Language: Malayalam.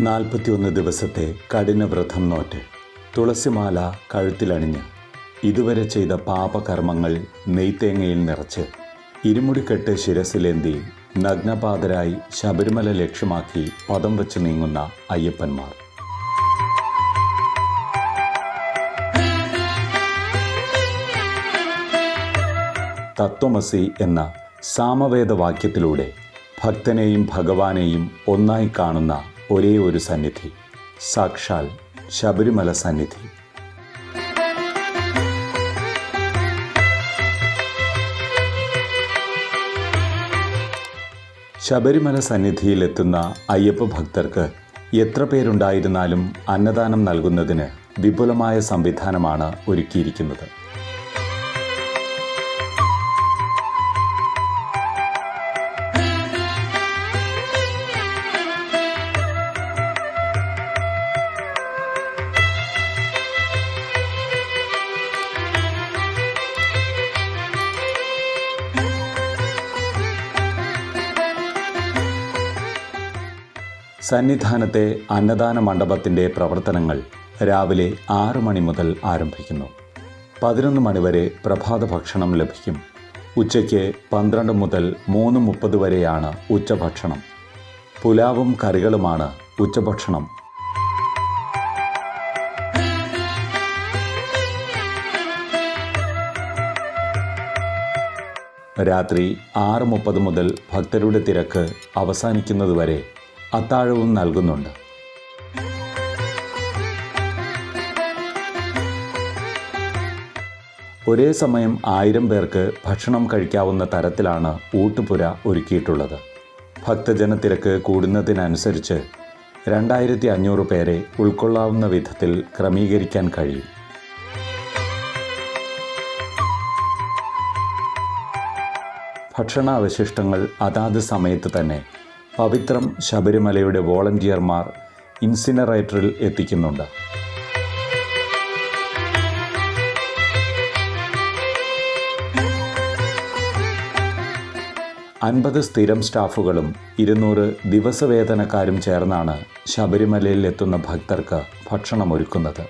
നാൽപ്പത്തിയൊന്ന് ദിവസത്തെ കഠിനവ്രതം നോറ്റ്. തുളസിമാല കഴുത്തിലണിഞ്ഞ്. ഇതുവരെ ചെയ്ത പാപകർമ്മങ്ങൾ നെയ്ത്തേങ്ങയിൽ നിറച്ച്. ഇരുമുടിക്കെട്ട് ശിരസിലേന്തി നഗ്നപാതരായി ശബരിമല ലക്ഷ്യമാക്കി പദം വച്ച് നീങ്ങുന്ന അയ്യപ്പന്മാർ. തത്വമസി എന്ന സാമവേദവാക്യത്തിലൂടെ ഭക്തനെയും ഭഗവാനെയും ഒന്നായി കാണുന്ന ഒരേ ഒരു സന്നിധി സാക്ഷാൽ ശബരിമല സന്നിധി. ശബരിമല സന്നിധിയിലെത്തുന്ന അയ്യപ്പ ഭക്തർക്ക് എത്ര പേരുണ്ടായിരുന്നാലും അന്നദാനം നൽകുന്നതിന് വിപുലമായ സംവിധാനമാണ് ഒരുക്കിയിരിക്കുന്നത്. സന്നിധാനത്തെ അന്നദാന മണ്ഡപത്തിന്റെ പ്രവർത്തനങ്ങൾ രാവിലെ ആറ് മണി മുതൽ ആരംഭിക്കുന്നു. പതിനൊന്ന് മണിവരെ പ്രഭാത ഭക്ഷണം ലഭിക്കും. ഉച്ചയ്ക്ക് പന്ത്രണ്ട് മുതൽ മൂന്ന് മുപ്പത് വരെയാണ് ഉച്ചഭക്ഷണം. പുലാവും കറികളുമാണ് ഉച്ചഭക്ഷണം. രാത്രി ആറ് മുപ്പത് മുതൽ ഭക്തരുടെ തിരക്ക് അവസാനിക്കുന്നതുവരെ അത്താഴവും നൽകുന്നുണ്ട്. ഒരേ സമയം ആയിരം പേർക്ക് ഭക്ഷണം കഴിക്കാവുന്ന തരത്തിലാണ് ഊട്ടുപുര ഒരുക്കിയിട്ടുള്ളത്. ഭക്തജനത്തിരക്ക് കൂടുന്നതിനനുസരിച്ച് രണ്ടായിരത്തി അഞ്ഞൂറ് പേരെ ഉൾക്കൊള്ളാവുന്ന വിധത്തിൽ ക്രമീകരിക്കാൻ കഴിയും. ഭക്ഷണാവശിഷ്ടങ്ങൾ അതാത് സമയത്ത് തന്നെ പവിത്രം ശബരിമലയുടെ വോളണ്ടിയർമാർ ഇൻസിനറേറ്ററിൽ എത്തിക്കുന്നുണ്ട്. അൻപത് സ്ഥിരം സ്റ്റാഫുകളും ഇരുന്നൂറ് ദിവസവേതനക്കാരും ചേർന്നാണ് ശബരിമലയിൽ എത്തുന്ന ഭക്തർക്ക് ഭക്ഷണമൊരുക്കുന്നത്.